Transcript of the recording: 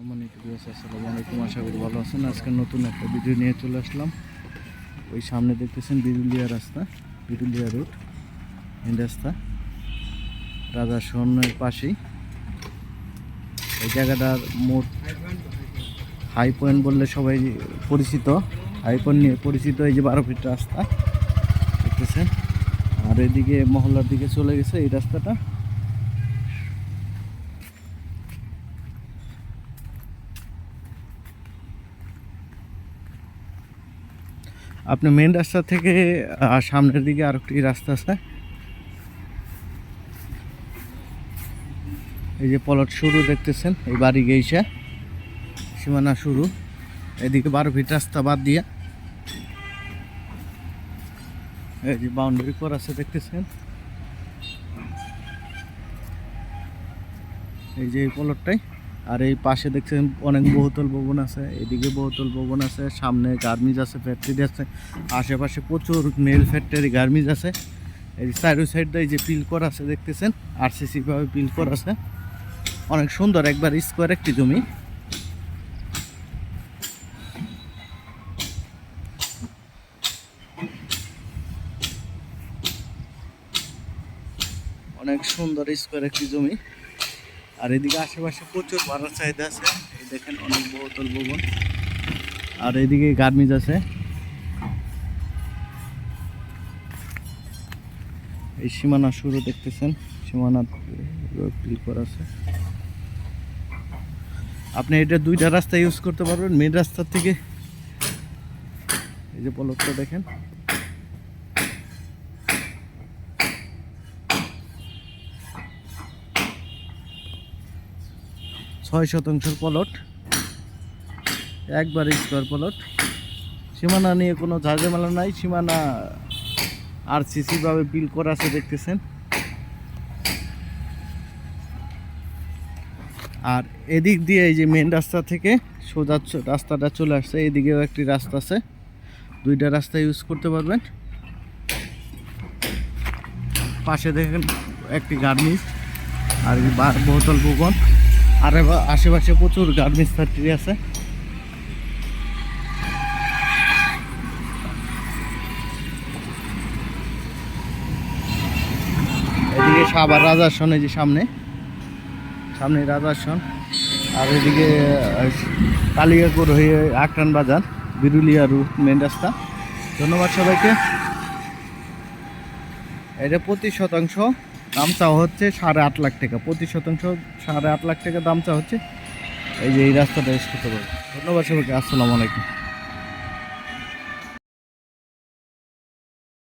সম্মানিত আশা করি ভালো আছেন। আজকে নতুন একটা ভিডিও নিয়ে চলে আসলাম। ওই সামনে দেখতেছেন বিরুলিয়া রাস্তা, বিরুলিয়া রোড, এই রাস্তা। রাজা স্বর্ণের পাশেই। এই জায়গাটার মোট হাই পয়েন্ট বললে সবাই পরিচিত। হাই পয়েন্ট নিয়ে পরিচিত এই যে বারো ফিট রাস্তা, দেখতেছেন। আর এদিকে মহল্লার দিকে চলে গেছে এই রাস্তাটা। আপনি মেন রাস্তা থেকে সামনের দিকে আর একটি রাস্তা আছে। এই যে পলট শুরু দেখতেছেন, এই বাড়ি গেইসা, সীমানা শুরু। এদিকে বারো ফিট রাস্তা বাদ দিয়া। এই যে বাউন্ডারি করা আছে দেখতেছেন। এই যে এই পলটটাই। আর এই পাশে দেখছেন অনেক বহুতল ভবন আছে, এদিকে বহুতল ভবন আছে, সামনে গার্মিজ আছে ফ্যাক্টরি আছে, আশেপাশে প্রচুর মেল ফ্যাক্টরি গার্মিজ আছে। এই সাইড সাইড এই যে পিল করা আছে, দেখতেছেন? আরসিসি ভাবে পিল করা আছে। অনেক সুন্দর একবার স্কোয়ার একটি জমি। অনেক সুন্দর স্কোয়ার একটি জমি। আর এদিকে আশেপাশে প্রচুর ভাড়ার চাহিদা আছে। এই দেখেন অনেক বহুতল ভবন। আর এদিকে গার্মিজ আছে। এই সীমানা শুরু দেখতেছেন, সীমানা আছে। আপনি এটা দুইটা রাস্তা ইউজ করতে পারবেন। মেন রাস্তার থেকে এই যে পলকটা দেখেন। ছয় শতাংশের পলট, একবার স্কোয়ার পলট। সীমানা নিয়ে কোনো ঝাঁঝামেলা নাই, সীমানা আর সিসি ভাবে বিল করা আছে, দেখতেছেন। আর এদিক দিয়ে এই যে মেন রাস্তা থেকে সোজা রাস্তাটা চলে আসছে, এদিকেও একটি রাস্তা আছে। দুইটা রাস্তা ইউজ করতে পারবেন। পাশে দেখেন একটি গার্মেন্টস আর এই বা- বহুতল ভবন। আর আশেপাশে প্রচুর গার্মেন্টস ফ্যাক্টরি আছে। এদিকে সাবার রাজাসন এই যে সামনে। সামনে রাজাসন আর এদিকে আহ, কালিয়াকুর হয়ে আক্রান বাজার বিরুলিয়া রুট মেন রাস্তা। ধন্যবাদ সবাইকে। এটা প্রতি শতাংশ দাম চাওয়া হচ্ছে সাড়ে আট লাখ টাকা। প্রতি শতাংশ সাড়ে আট লাখ টাকা দাম চাওয়া হচ্ছে। এই যে এই রাস্তাটা এসে ধন্যবাদ সবাইকে, আসসালামু আলাইকুম।